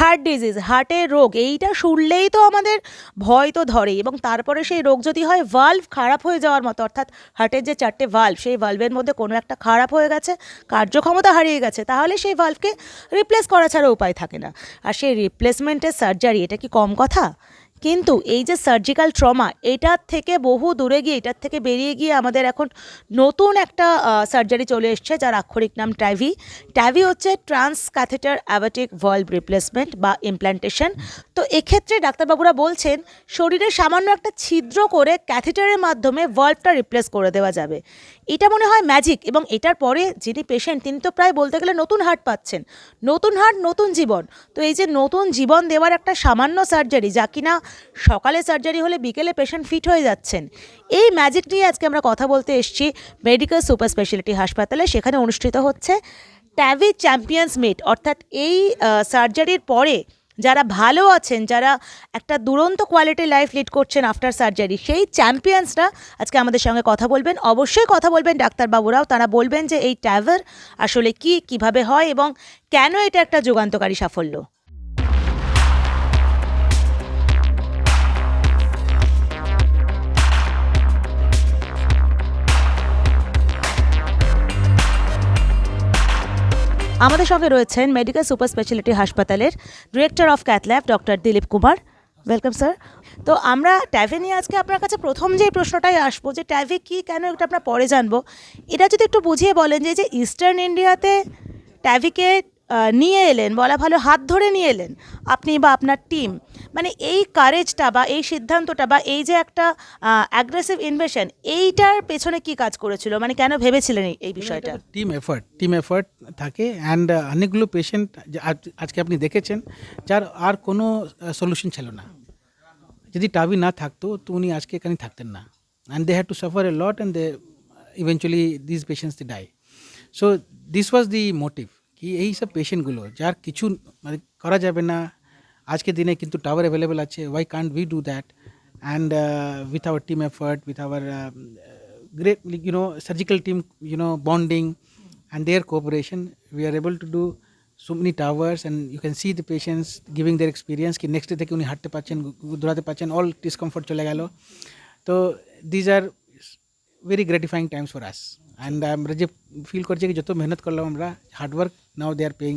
Heart disease হার্টের রোগ, এইটা শুনলেই তো আমাদের ভয় তো ধরে এবং তারপরে সেই রোগ যদি হয় ভাল্ভ খারাপ হয়ে যাওয়ার মতো, অর্থাৎ হার্টের যে চারটে ভাল্ভ সেই ভাল্ভের মধ্যে কোনো একটা খারাপ হয়ে গেছে, কার্যক্ষমতা হারিয়ে গেছে, তাহলে সেই ভাল্ভকে রিপ্লেস করা ছাড়া উপায় থাকে না। আর সেই রিপ্লেসমেন্টের সার্জারি এটা কি কম কথা? কিন্তু এই যে সার্জিক্যাল ট্রমা এটার থেকে বহু দূরে গিয়ে, এটার থেকে বেরিয়ে গিয়ে আমাদের এখন নতুন একটা সার্জারি চলে এসছে যার আক্ষরিক নাম ট্যাভি ট্যাভি হচ্ছে trans catheter aortic valve replacement বা ইমপ্ল্যান্টেশন তো এক্ষেত্রে ডাক্তারবাবুরা বলছেন, শরীরে সামান্য একটা ছিদ্র করে ক্যাথেটারের মাধ্যমে ভলভটা রিপ্লেস করে দেওয়া যাবে। এটা মনে হয় ম্যাজিক এবং এটার পরে যিনি পেশেন্ট তিনি তো প্রায় বলতে গেলে নতুন হার্ট পাচ্ছেন। নতুন হার্ট নতুন জীবন। তো এই যে নতুন জীবন দেওয়ার একটা সামান্য সার্জারি যা কিনা সকালে সার্জারি হলে বিকেলে পেশেন্ট ফিট হয়ে যাচ্ছেন। এই ম্যাজিক নিয়ে আজকে আমরা কথা বলতে এসেছি মেডিকেল সুপার স্পেশালিটি হাসপাতালে। সেখানে অনুষ্ঠিত হচ্ছে ট্যাভি চ্যাম্পিয়ন্স মিট অর্থাৎ এই সার্জারির পরে যারা ভালো আছেন, যারা একটা দুরন্ত কোয়ালিটি লাইফ লিড করছেন আফটার সার্জারি সেই চ্যাম্পিয়ন্সরা আজকে আমাদের সঙ্গে কথা বলবেন। অবশ্যই কথা বলবেন ডাক্তারবাবুরাও। তারা বলবেন যে এই ট্যাভার আসলে কি, কীভাবে হয় এবং কেন এটা একটা যুগান্তকারী সাফল্য? আমাদের সঙ্গে রয়েছেন মেডিকেল সুপার স্পেশালিটি হাসপাতালের director of cath lab doctor Dilip Kumar. Welcome sir তো আমরা ট্যাভি নিয়ে আজকে আপনার কাছে প্রথম যে প্রশ্নটাই আসব যে ট্যাভি কি কেন এটা আমরা পরে জানব এটা যদি একটু বুঝিয়ে বলেন যে যে ইস্টার্ন ইন্ডিয়াতে ট্যাভিকে নিয়ে এলেন বলা ভালো হাত ধরে নিয়ে এলেন আপনি বা আপনার টিম মানে এই কারেজটা বা এই সিদ্ধান্তটা বা এই যে একটা অ্যাগ্রেসিভ ইনভেশন এইটার পেছনে কি কাজ করেছিল? মানে কেন ভেবেছিলেন এই- এই বিষয়টা? টিম এফার্ট টিম এফার্ট থাকে অ্যান্ড অনেকগুলো পেশেন্ট আজকে আপনি দেখেছেন যার আর কোনো সলিউশন ছিল না। যদি টাবি না থাকতো তো উনি আজকে এখানে থাকতেন না। And they had to suffer a lot and they eventually this patients the die so this was the motive কি এই সব পেশেন্টগুলো যার কিছু মানে করা যাবে না আজকে দিনে কিন্তু টাওয়ার অ্যাভেলেবেল আছে why can't we do that and with our team effort with our great you know surgical team you know bonding and their cooperation we are able to do so many towers and you can see the patients giving their experience কি next day থেকে উনি হাঁটতে পারছেন গু- দৌড়াতে পারছেন all discomfort চলে গেল তো these are very gratifying times for us and আমরা যে ফিল করছি কি যত মেহনত করলাম আমরা hard work now they are paying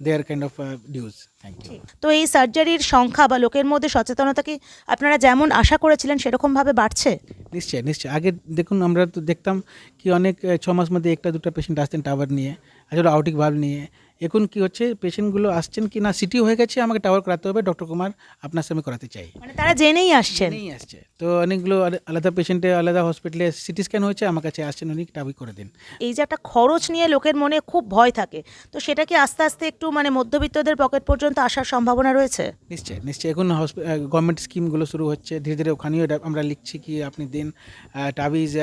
their kind of dues thank you তো এই সার্জারির সংখ্যা বা লোকের মধ্যে সচেতনতা কি আপনারা যেমন আশা করেছিলেন সেরকমভাবে বাড়ছে? নিশ্চয়ই নিশ্চয়ই। আগে দেখুন আমরা তো দেখতাম কি অনেক ছ মাস মধ্যে একটা দুটা পেশেন্ট আসতেন টাওয়ার নিয়ে আসলে আউটিক ভাব নিয়ে। এখন কি হচ্ছে? পেশেন্টগুলো আসছেন কি না? সিটি হয়ে গেছে আমাকে টাওয়ার করাতে হবে। ডক্টর কুমার আপনার সামনে করাতে চাই। মানে তারা জেনেই আসছেন? নেই আসছে। তো অনেকগুলো আলাদা পেশেন্টে আলাদা হসপিটালে সিটি স্ক্যান হয়েছে আমার কাছে আসছেন উনি টাবি করে দিন। এই যে একটা খরচ নিয়ে লোকের মনে খুব ভয় থাকে তো সেটা কি আস্তে আস্তে একটু মানে মধ্যবিত্তদের পকেট পর্যন্ত আসার সম্ভাবনা রয়েছে? নিশ্চয় নিশ্চয় এখন গভর্নমেন্ট স্কিমগুলো শুরু হচ্ছে ধীরে ধীরে ওখানেও আমরা লিখছি কি আপনি দিন TAVI is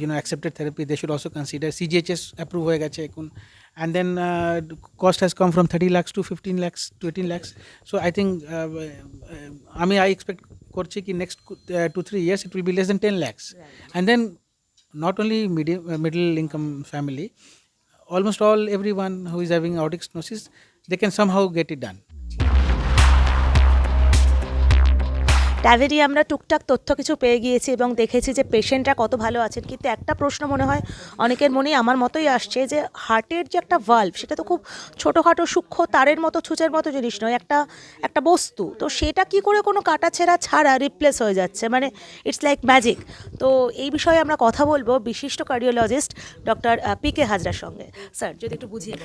you know accepted therapy they should also consider CGHS approve হয়ে গেছে এখন। and then uh, cost has come from 30 lakhs to 15 lakhs to 18 lakhs. So i think uh, uh i mean i expect kochi in next uh, 2 3 years it will be less than 10 lakhs. Right. and then not only medium, uh, middle income family almost all everyone who is having aortic stenosis they can somehow get it done. ট্যাভেরি আমরা টুকটাক তথ্য কিছু পেয়ে গিয়েছি এবং দেখেছি যে পেশেন্টরা কত ভালো আছেন। কিন্তু একটা প্রশ্ন মনে হয় অনেকের মনেই আমার মতোই আসছে যে হার্টের যে একটা ভাল্ব সেটা তো খুব ছোটোখাটো সূক্ষ্ম তারের মতো, ছুঁচের মতো জিনিস নয়, একটা একটা বস্তু। তো সেটা কি করে কোনো কাটা ছেঁড়া রিপ্লেস হয়ে যাচ্ছে? মানে ইটস লাইক ম্যাজিক তো এই বিষয়ে আমরা কথা বলব বিশিষ্ট কার্ডিওলজিস্ট ডক্টর পি কে হাজরার সঙ্গে। স্যার যদি একটু বুঝিয়ে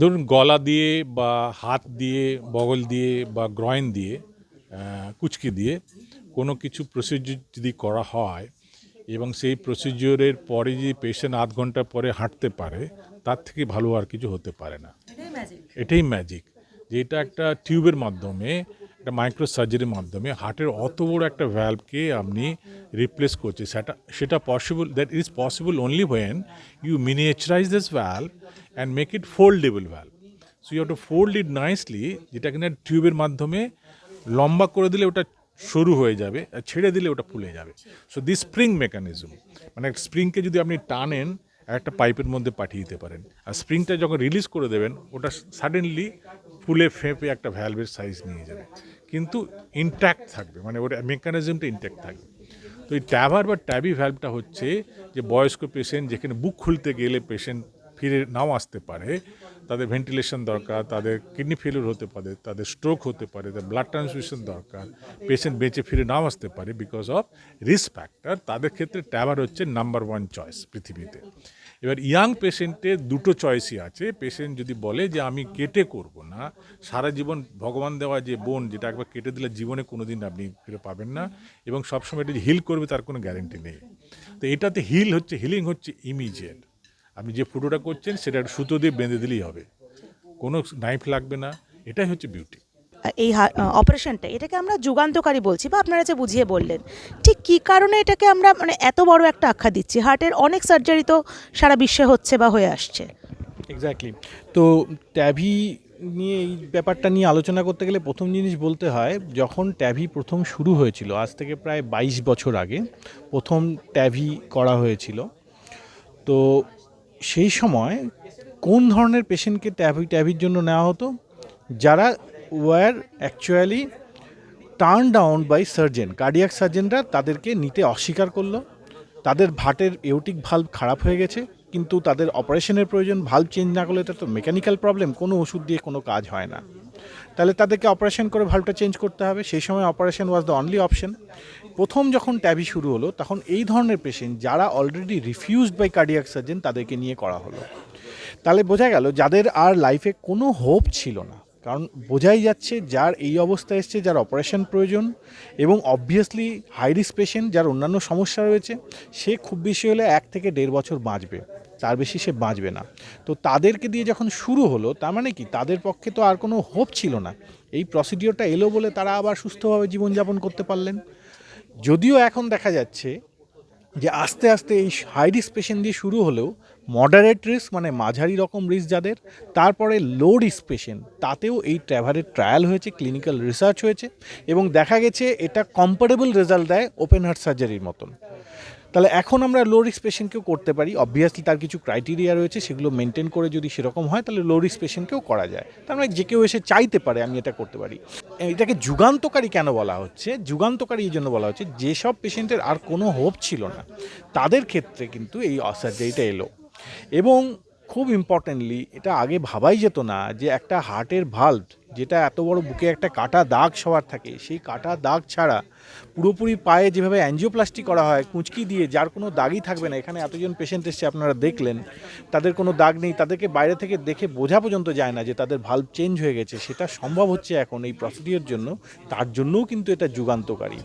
ধরুন, গলা দিয়ে বা হাত দিয়ে, বগল দিয়ে বা গ্রয়েন দিয়ে কুচকে দিয়ে কোনো কিছু প্রসিডিউর যদি করা হয় এবং সেই প্রসিডিওরের পরে যদি পেশেন্ট আধ ঘণ্টা পরে হাঁটতে পারে তার থেকে ভালো আর কিছু হতে পারে না। এটাই ম্যাজিক যে এটা একটা টিউবের মাধ্যমে একটা মাইক্রো সার্জারির মাধ্যমে হার্টের অত বড় একটা ভ্যালভকে আপনি রিপ্লেস করছে সেটা সেটা possible that is possible only when you miniaturize this valve and make it foldable valve so you have to fold it nicely যেটা কিনা টিউবের মাধ্যমে লম্বা করে দিলে ওটা সরু হয়ে যাবে, আর ছেড়ে দিলে ওটা ফুলে যাবে। সো দি স্প্রিং মেকানিজম মানে স্প্রিংকে যদি আপনি টানেন, একটা পাইপের মধ্যে পাঠিয়ে দিতে পারেন। আর স্প্রিংটা যখন রিলিজ করে দেবেন, ওটা সাডেনলি ফুলে ফেঁপে একটা ভ্যালভের সাইজ নিয়ে যাবে। কিন্তু ইনট্যাক্ট থাকবে মানে ওটা মেকানিজমটা ইনট্যাক্ট থাকবে। তো এই ট্যাভার বা ট্যাবি ভ্যালভটা হচ্ছে যে বয়স্ক পেশেন্ট যেখানে বুক খুলতে গেলে পেশেন্ট ফিরে নাও আসতে পারে, তাদের ভেন্টিলেশন দরকার, তাদের কিডনি ফেলিওর হতে পারে, তাদের স্ট্রোক হতে পারে, তাদের ব্লাড ট্রান্সফিউশন দরকার পেশেন্ট বেঁচে ফিরে নাও আসতে পারে বিকজ অফ রিস্ক ফ্যাক্টর তাদের ক্ষেত্রে ট্যাভার হচ্ছে নাম্বার ওয়ান চয়েস পৃথিবীতে। এবার ইয়াং পেশেন্টের দুটো চয়েসই আছে। পেশেন্ট যদি বলে যে আমি কেটে করব না, সারা জীবন ভগবান দেওয়া যে বোন যেটা একবার কেটে দিলে জীবনে কোনো দিন আপনি ফিরে পাবেন না এবং সবসময় এটা হিল করবে তার কোনো গ্যারেন্টি নেই। তো এটাতে হিল হচ্ছে হিলিং হচ্ছে ইমিডিয়েট আপনি যে ফুটোটা করছেন সেটা একটা সুতো দিয়ে বেঁধে দিলেই হবে। কোনো নাইফ লাগবে না। এটাই হচ্ছে বিউটি এই অপারেশনটা এটাকে আমরা যুগান্তকারী বলছি বা আপনারা যে বুঝিয়ে বললেন ঠিক কী কারণে এটাকে আমরা মানে এত বড় একটা আখ্যা দিচ্ছি? হার্টের অনেক সার্জারি তো সারা বিশ্বে হচ্ছে বা হয়ে আসছে। এক্স্যাক্টলি তো ট্যাভি নিয়ে এই ব্যাপারটা নিয়ে আলোচনা করতে গেলে প্রথম জিনিস বলতে হয় যখন ট্যাভি প্রথম শুরু হয়েছিল আজ থেকে প্রায় বাইশ বছর আগে প্রথম ট্যাভি করা হয়েছিল। তো সেই সময় কোন ধরনের পেশেন্টকে ট্যাভি ট্যাভির জন্য নেওয়া হতো? যারা were actually turn down by surgeon cardiac সার্জেনরা তাদেরকে নিতে অস্বীকার করল। তাদের ভাটের এউটিক ভাল্ব খারাপ হয়ে গেছে, কিন্তু তাদের অপারেশনের প্রয়োজন ভাল্ব চেঞ্জ না করলে এটা তো মেকানিক্যাল প্রবলেম কোনো ওষুধ দিয়ে কোনো কাজ হয় না। তাহলে তাদেরকে অপারেশন করে ভাল্বটা চেঞ্জ করতে হবে। সেই সময় operation was the only option প্রথম যখন ট্যাবি শুরু হলো, তখন এই ধরনের পেশেন্ট যারা already refused by cardiac surgeon তাদেরকে নিয়ে করা হলো। তাহলে বোঝা গেল যাদের আর লাইফে কোনো হোপ ছিল না। কারণ বোঝাই যাচ্ছে যার এই অবস্থা এসছে, যার অপারেশন প্রয়োজন এবং অবভিয়াসলি হাই রিস্ক পেশেন্ট যার অন্যান্য সমস্যা রয়েছে, সে খুব বেশি হলে এক থেকে দেড় বছর বাঁচবে। তার বেশি সে বাঁচবে না। তো তাদেরকে দিয়ে যখন শুরু হলো, তার মানে কি? তাদের পক্ষে তো আর কোনো হোপ ছিল না। এই প্রসিডিওরটা এলো বলে তারা আবার সুস্থভাবে জীবনযাপন করতে পারলেন। যদিও এখন দেখা যাচ্ছে যে আস্তে আস্তে এই হাই রিস্ক পেশেন্ট দিয়ে শুরু হলেও মডারেট রিস্ক মানে মাঝারি রকম রিস্ক যাদের, তারপরে লো রিস্ক পেশেন্ট তাতেও এই ট্র্যাভারের ট্রায়াল হয়েছে ক্লিনিক্যাল রিসার্চ হয়েছে এবং দেখা গেছে এটা কম্পারেবল রেজাল্ট দেয় ওপেন হার্ট সার্জারির মতন। তাহলে এখন আমরা লো রিস্ক পেশেন্টকেও করতে পারি অবভিয়াসলি তার কিছু ক্রাইটেরিয়া রয়েছে, সেগুলো মেনটেন করে যদি সেরকম হয়, তাহলে লো রিস্ক পেশেন্টকেও করা যায়। তার মানে যে কেউ এসে চাইতে পারে আমি এটা করতে পারি। এটাকে যুগান্তকারী কেন বলা হচ্ছে? যুগান্তকারী এই জন্য বলা হচ্ছে, যেসব পেশেন্টের আর কোনো হোপ ছিল না, তাদের ক্ষেত্রে কিন্তু এই সার্জারিটা এলো। এবং খুব ইম্পর্টেন্টলি এটা আগে ভাবাই যেত না যে একটা হার্টের ভাল্ভ যেটা এত বড় বুকে একটা কাটা দাগ সবার থাকে, সেই কাটা দাগ ছাড়া পুরোপুরি পায়ে যেভাবে অ্যাঞ্জিওপ্লাস্টি করা হয়, কুঁচকি দিয়ে যার কোনো দাগই থাকবে না, এখানে এতজন পেশেন্ট এসছে আপনারা দেখলেন, তাদের কোনো দাগ নেই, তাদেরকে বাইরে থেকে দেখে বোঝা পর্যন্ত যায় না যে তাদের ভাল্ব চেঞ্জ হয়ে গেছে, সেটা সম্ভব হচ্ছে এখন এই প্রসিডিওর জন্য, তার জন্যও কিন্তু এটা যুগান্তকারী।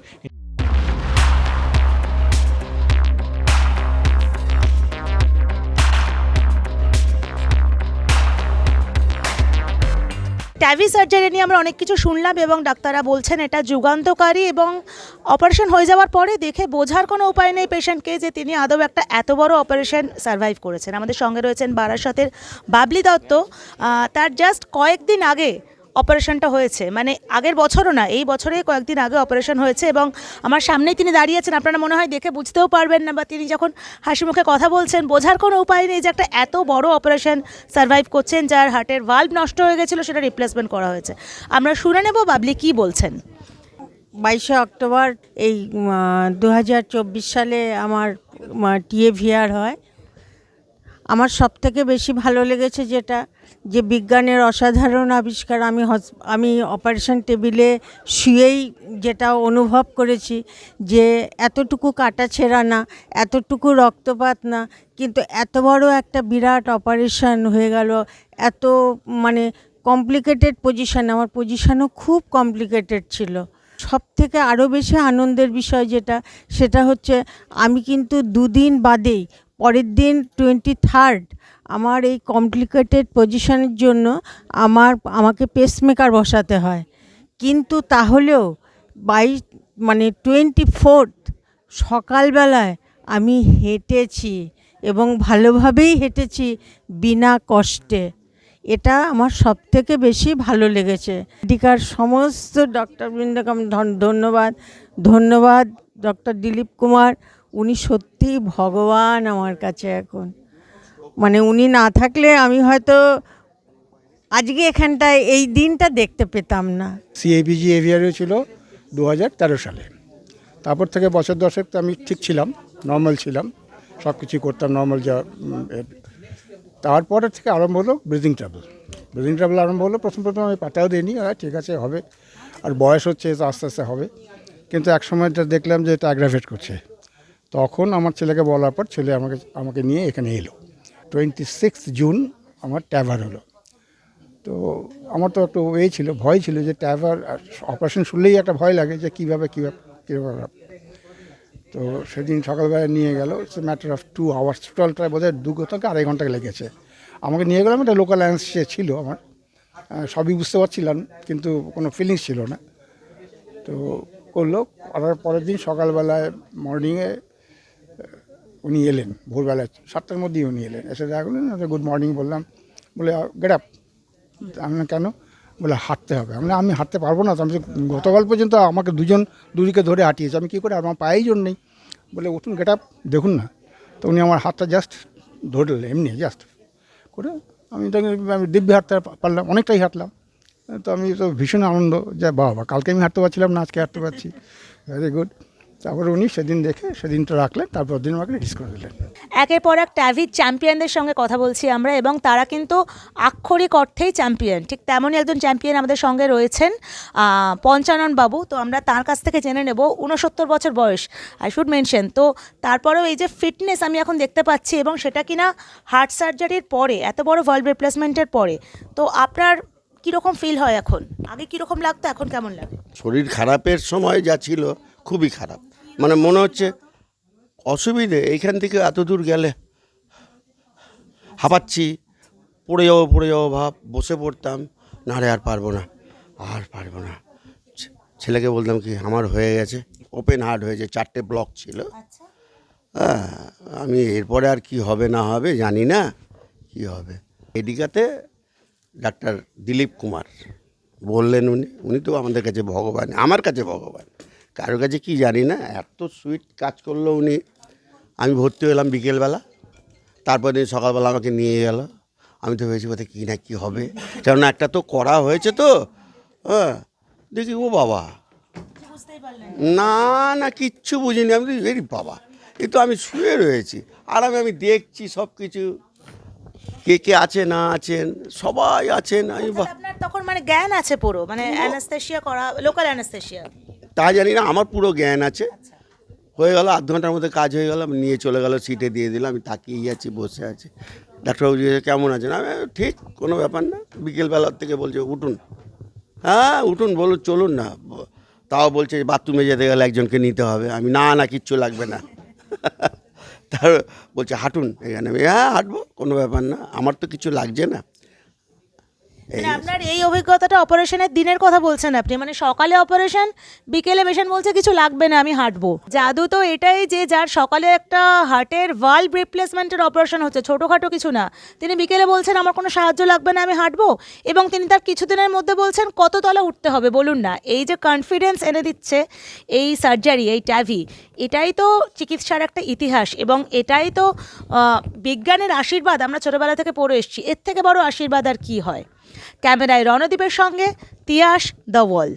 ট্যাভি সার্জারি নিয়ে আমরা অনেক কিছু শুনলাম এবং ডাক্তাররা বলছেন এটা যুগান্তকারী এবং অপারেশন হয়ে যাওয়ার পরে দেখে বোঝার কোনো উপায় নেই পেশেন্টকে যে তিনি আদৌ একটা এত বড় অপারেশন সার্ভাইভ করেছেন। আমাদের সঙ্গে রয়েছেন বারাসতের বাবলি দত্ত। তার জাস্ট কয়েকদিন আগে অপারেশনটা হয়েছে। মানে আগের বছরও না, এই বছরে কয়েকদিন আগে অপারেশন হয়েছে এবং আমার সামনেই তিনি দাঁড়িয়েছেন আপনারা মনে হয় দেখে বুঝতেও পারবেন না বা তিনি যখন হাসি মুখে কথা বলছেন, বোঝার কোনো উপায় নেই যে একটা এত বড় অপারেশন সার্ভাইভ করছেন যার হার্টের ভাল্ব নষ্ট হয়ে গেছিল, সেটা রিপ্লেসমেন্ট করা হয়েছে। আমরা শুনে নেব বাবলি কি বলছেন। বাইশে অক্টোবর এই দু হাজার চব্বিশ সালে আমার টিএভিআর হয়। আমার সব থেকে বেশি ভালো লেগেছে যেটা, যে বিজ্ঞানের অসাধারণ আবিষ্কার আমি হস- আমি অপারেশন টেবিলে শুয়েই যেটা অনুভব করেছি যে এতটুকু কাটা ছেঁড়া না, এতটুকু রক্তপাত না, কিন্তু এত বড় একটা বিরাট অপারেশন হয়ে গেল, এত মানে কমপ্লিকেটেড পজিশান, আমার পজিশানও খুব কমপ্লিকেটেড ছিল। সব থেকে আরও বেশি আনন্দের বিষয় যেটা, সেটা হচ্ছে আমি কিন্তু দুদিন বাদেই পরের দিন টোয়েন্টি থার্ড আমার এই কমপ্লিকেটেড পজিশনের জন্য আমার, আমাকে পেসমেকার বসাতে হয়। কিন্তু তাহলেও বাই মানে টোয়েন্টি ফোর্থ সকালবেলায় আমি হেঁটেছি এবং ভালোভাবেই হেঁটেছি বিনা কষ্টে। এটা আমার সব থেকে বেশি ভালো লেগেছে। মেডিকার সমস্ত ডক্টরবৃন্দকে আমি ধন- ধন্যবাদ। ধন্যবাদ ডক্টর দিলীপ কুমার। উনি সত্যিই ভগবান আমার কাছে এখন। মানে উনি না থাকলে আমি হয়তো আজকে এখানটায় এই দিনটা দেখতে পেতাম না। সিএপিজি এভিয়ারও ছিল দু হাজার তেরো সালে। তারপর থেকে বছর দশেক তো আমি ঠিক ছিলাম, নর্মাল ছিলাম সব কিছু করতাম, নর্মাল যা তারপরের থেকে আরম্ভ হলো ব্রিদিং ট্রাভেল। ব্রিদিং ট্রাভেল আরম্ভ হলো, প্রথম প্রথম আমি পাতাও দিইনি আর ঠিক আছে, হবে। আর বয়স হচ্ছে তো আস্তে আস্তে হবে। কিন্তু এক সময় যা দেখলাম যে এটা অ্যাগ্রাভেট করছে। তখন আমার ছেলেকে বলার পর ছেলে আমাকে আমাকে নিয়ে এখানে এলো। টোয়েন্টি সিক্স জুন আমার ট্যাভার হলো। তো আমার তো একটু এ ছিল, ভয় ছিল যে ট্যাভার অপারেশন শুনলেই একটা ভয় লাগে যে কীভাবে কীভাবে কীভাবে। তো সেদিন সকালবেলা নিয়ে গেল it's matter of two hours টোটালটা বোধহয় দু থেকে আড়াই ঘণ্টা লেগেছে। আমাকে নিয়ে গেলাম, একটা লোকাল অ্যান্সে ছিল আমার। সবই বুঝতে পারছিলাম, কিন্তু কোনো ফিলিংস ছিল না। তো করল, করার পরের দিন সকালবেলায় মর্নিংয়ে উনি এলেন, ভোরবেলায়, সাতটার মধ্যেই উনি এলেন। এসে দেখা করলেন গুড মর্নিং বললাম। বলে গেট আপ আমি কেন? বলে, হাঁটতে হবে। আমি আমি হাঁটতে পারব না, তো আমি গতকাল পর্যন্ত আমাকে দুজন, দুদিকে ধরে হাঁটিয়েছে। আমি কী করে, আমার পায়েই জন্য নেই। বলে, উঠুন গেট আপ দেখুন না। তো উনি আমার হাতটা জাস্ট ধরলেন, এমনি জাস্ট করে আমি তাকে আমি দিব্যি হাঁটতে পারলাম, অনেকটাই হাঁটলাম। তো আমি তো ভীষণ আনন্দ, যে বাবা কালকে আমি হাঁটতে পারছিলাম না, আজকে হাঁটতে পারছি। ভেরি গুড তারপরে উনি সেদিন দেখে, সেদিনটা রাখলেন, তারপর দিন আমাকে রিলিজ করে দিলেন। একের পর এক ট্যাভির চ্যাম্পিয়নদের সঙ্গে কথা বলছি আমরা এবং তারা কিন্তু আক্ষরিক অর্থেই চ্যাম্পিয়ন ঠিক তেমনই একজন চ্যাম্পিয়ন আমাদের সঙ্গে রয়েছেন পঞ্চানন বাবু। তো আমরা তার কাছ থেকে জেনে নেব উনসত্তর বছর বয়স আই শুড মেনশন তো তারপরেও এই যে ফিটনেস আমি এখন দেখতে পাচ্ছি এবং সেটা কিনা হার্ট সার্জারির পরে, এত বড় ভলভ রিপ্লেসমেন্টের পরে, তো আপনার কীরকম ফিল হয় এখন? আগে কীরকম লাগতো, এখন কেমন লাগে? শরীর খারাপের সময় যা ছিল খুবই খারাপ। মানে মনে হচ্ছে অসুবিধে এইখান থেকে এত দূর গেলে হাঁপাচ্ছি পড়ে যাব পড়ে যাব ভাব বসে পড়তাম না রে আর পারব না আর পারব না। ছেলেকে বলতাম কি আমার হয়ে গেছে। ওপেন হার্ট হয়েছে চারটে ব্লক ছিল। হ্যাঁ আমি এরপরে আর কি হবে না হবে জানি না কি হবে। এদিকাতে ডাক্তার দিলীপ কুমার। বললেন উনি উনি তো আমাদের কাছে ভগবান আমার কাছে ভগবান। কারোর কাছে কি জানি না এত সুইট কাজ করল উনি। আমি ভর্তি হলাম বিকেলবেলা তারপর দিন সকালবেলা আমাকে নিয়ে গেল। আমি তো ভেবেছি বোধহয় কী না কী হবে। কেননা একটা তো করা হয়েছে তো হ্যাঁ দেখি ও বাবা। না না কিচ্ছু বুঝিনি আমি তো, বাবা এ তো আমি শুয়ে রয়েছি। আর আমি আমি দেখছি সব কিছু কে কে আছে না আছেন সবাই আছেন আমি বাহ আপনার তখন মানে জ্ঞান আছে পুরো মানে অ্যানাস্থেশিয়া করা লোকাল অ্যানাস্থেশিয়া তা জানি না আমার পুরো জ্ঞান আছে। হয়ে গেল আধ ঘণ্টার মধ্যে কাজ হয়ে গেল আমি নিয়ে চলে গেল সিটে দিয়ে দিলাম আমি তাকিয়েই আছি বসে আছি। ডাক্তারবাবু জিজ্ঞেস কেমন আছেন? আমি বললাম, ঠিক কোনো ব্যাপার না বিকেলবেলার থেকে বলছে উঠুন। হ্যাঁ উঠুন বলুন চলুন না। ব- তাও বলছে বাথরুমে যেতে গেলে একজনকে নিতে হবে। আমি না না কিচ্ছু লাগবে না। তার বলছে, হাঁটুন এখানে আমি হ্যাঁ হাঁটবো, কোনো ব্যাপার না, আমার তো কিছু লাগছে না। মানে আপনার এই অভিজ্ঞতাটা অপারেশনের দিনের কথা বলছেন আপনি মানে সকালে অপারেশন বিকেলে পেশেন্ট বলছে কিছু লাগবে না আমি হাঁটবো। জাদু তো এটাই যে যার সকালে একটা হার্টের ভাল্ব রিপ্লেসমেন্টের অপারেশন হচ্ছে ছোটোখাটো কিছু না। তিনি বিকেলে বলছেন আমার কোনো সাহায্য লাগবে না আমি হাঁটবো। এবং তিনি তার কিছুদিনের মধ্যে বলছেন কত তলা উঠতে হবে বলুন না। এই যে কনফিডেন্স এনে দিচ্ছে এই সার্জারি এই ট্যাভি এটাই তো চিকিৎসার একটা ইতিহাস এবং এটাই তো বিজ্ঞানের আশীর্বাদ। আমরা ছোটোবেলা থেকে পড়ে এসেছি এর থেকে বড় আশীর্বাদ আর কি হয়? ক্যামেরায় রণদীপের সঙ্গে তিয়াস দ্য ওয়াল